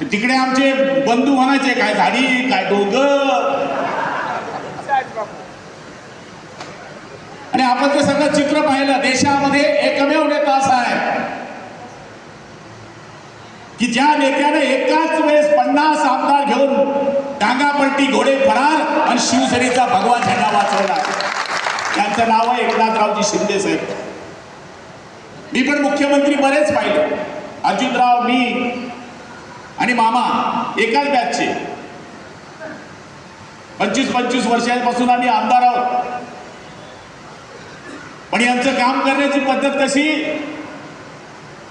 तिकडे आमचे बंधू म्हणायचे काय झाडी काय डोंगर? आणि आपण ते सगळं चित्र पाहिलं देशामध्ये एकमेव नेता असा आहे. की ज्या नेत्याने एकाच वेळेस पन्नास आमदार घेऊन डांगापलटी घोडे फरार आणि शिवसेनेचा भगवा झेंडा वाचवला. त्यांचं नाव आहे एकनाथरावजी शिंदे साहेब. मी पण मुख्यमंत्री बरेच पाहिले. अजितराव मी आणि मामा एकाच बॅचचे पंचवीस पंचवीस वर्षांपासून आम्ही आमदार आहोत. पण यांचं काम करण्याची पद्धत कशी?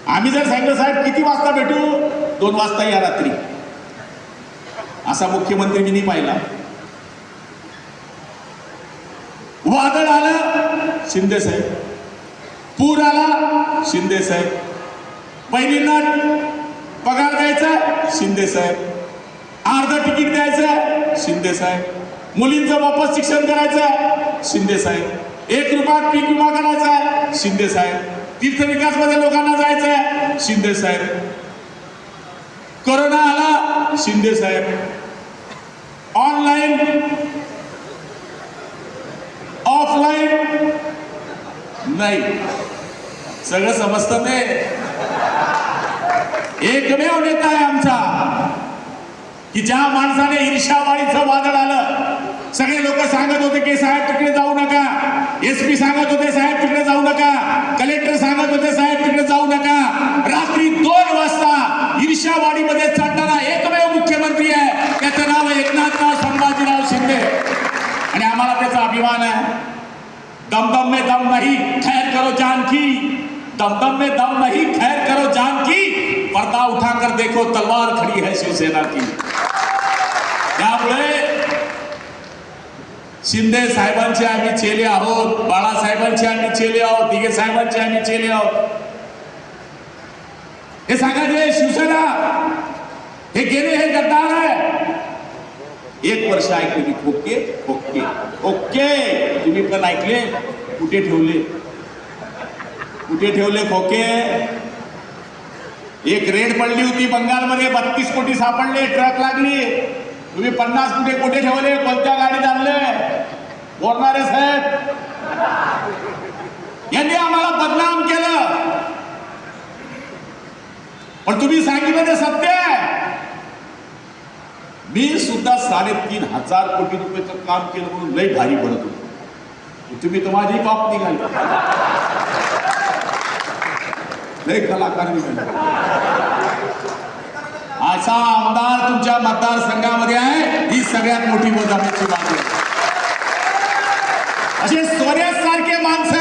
आम्ही जर सांगितलं साहेब किती वाजता भेटू? दोन वाजता या रात्री. असा मुख्यमंत्री मी पाहिला. वादळ आलं शिंदे साहेब. पूर आला शिंदे साहेब. पहिली नाट पगार द्यायचा शिंदे साहेब. अर्ध तिकीट द्यायचं शिंदे साहेब. मुलींचं वापस शिक्षण करायचं शिंदे साहेब. एक रुपयात पीक विमा करायचा शिंदे साहेब. तीर्थ विकासमध्ये लोकांना जायचं शिंदे साहेब. कोरोना आला शिंदे साहेब. ऑनलाईन ऑफलाईन नाही. सगळं समजतं ते. एकमेव नेता आहे आमचा. की ज्या माणसाने ईर्षावाडीचं वादळ आलं सगळे लोक सांगत होते की साहेब तिकडे जाऊ नका. एस पी सांगत होते साहेब तिकडे जाऊ नका. कलेक्टर सांगत होते साहेब तिकडे जाऊ नका. रात्री दोन वाजता ईर्षावाडीमध्ये चढणारा एकमेव मुख्यमंत्री आहे. त्याचं नाव आहे एकनाथराव संभाजीराव शिंदे. आणि आम्हाला त्याचा अभिमान आहे. दमदम में दम नहीं खैर करो जान की। पर्दा उठाकर देखो, तलवार खड़ी है शिवसेना की। त्यामुळे शिंदे साहेबांचे आम्ही चेले आहोत बाळासाहेबांचे आम्ही चेले आहोत दिघे साहेबांचे आम्ही चेले आहोत. हे सांगायचे शिवसेना, हे गेले, हे गद्दार आहे. एक वर्ष ऐकले मी ओके ओके ओके तुम्ही पण ऐकले, कुठे ठेवले? कुठे ठेवले खोके? एक रेड पडली होती बंगालमध्ये बत्तीस कोटी सापडले ट्रक लागली. तुम्ही पन्नास कुठे कुठे ठेवले? कोणत्या गाडीत आणले? बोलणारे साहेब. यांनी आम्हाला बदनाम केलं. पण तुम्ही सांगितलं ते सत्य मी सुद्धा साडेतीन हजार कोटी रुपयाचं काम केलं म्हणून लय भारी पडत होतो. तुम्ही तुम्हाला माझी बाप निघाली. लय कलाकार म्हणजे. असा आमदार तुमच्या मतदारसंघामध्ये आहे ही सगळ्यात मोठी बदलाची बाब आहे. असे सोन्यासारखे माणसं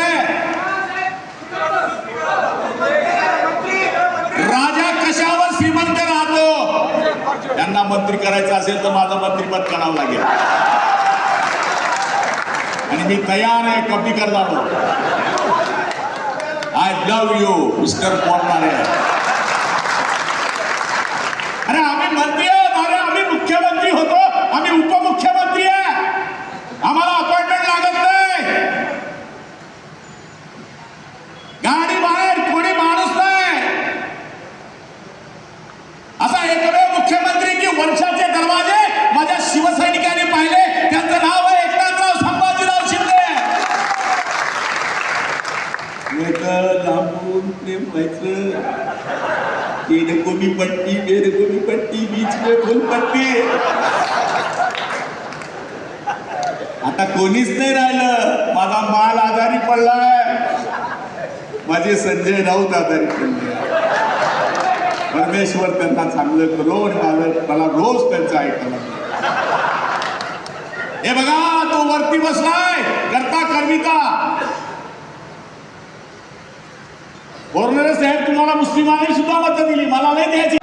राजा कशावर श्रीमंत राहतो? त्यांना मंत्री करायचं असेल तर माझं मंत्रीपद करावं लागेल. आणि मी तयार आहे कमी करणार आय लव्ह यू मिस्टर बोलणारे अरे आम्ही मंत्री आहोत एक लांबून प्रेम व्हायचं. तेरे को भी पट्टी मेरे को भी पट्टी बीच में फुल पट्टी. आता कोणीच नाही राहिलं. माझा माल आजारी पडलाय. माझे संजय राऊत आजारी पडले. परमेश्वर त्यांना चांगलं करो आणि मला मला रोज त्यांचं ऐकायला हे बघा तो वरती बसलाय. करता कर्मिता बोरणारे साहेब तुम्हाला मुस्लिमांनी सुद्धा मतं दिली मला नाही द्यायची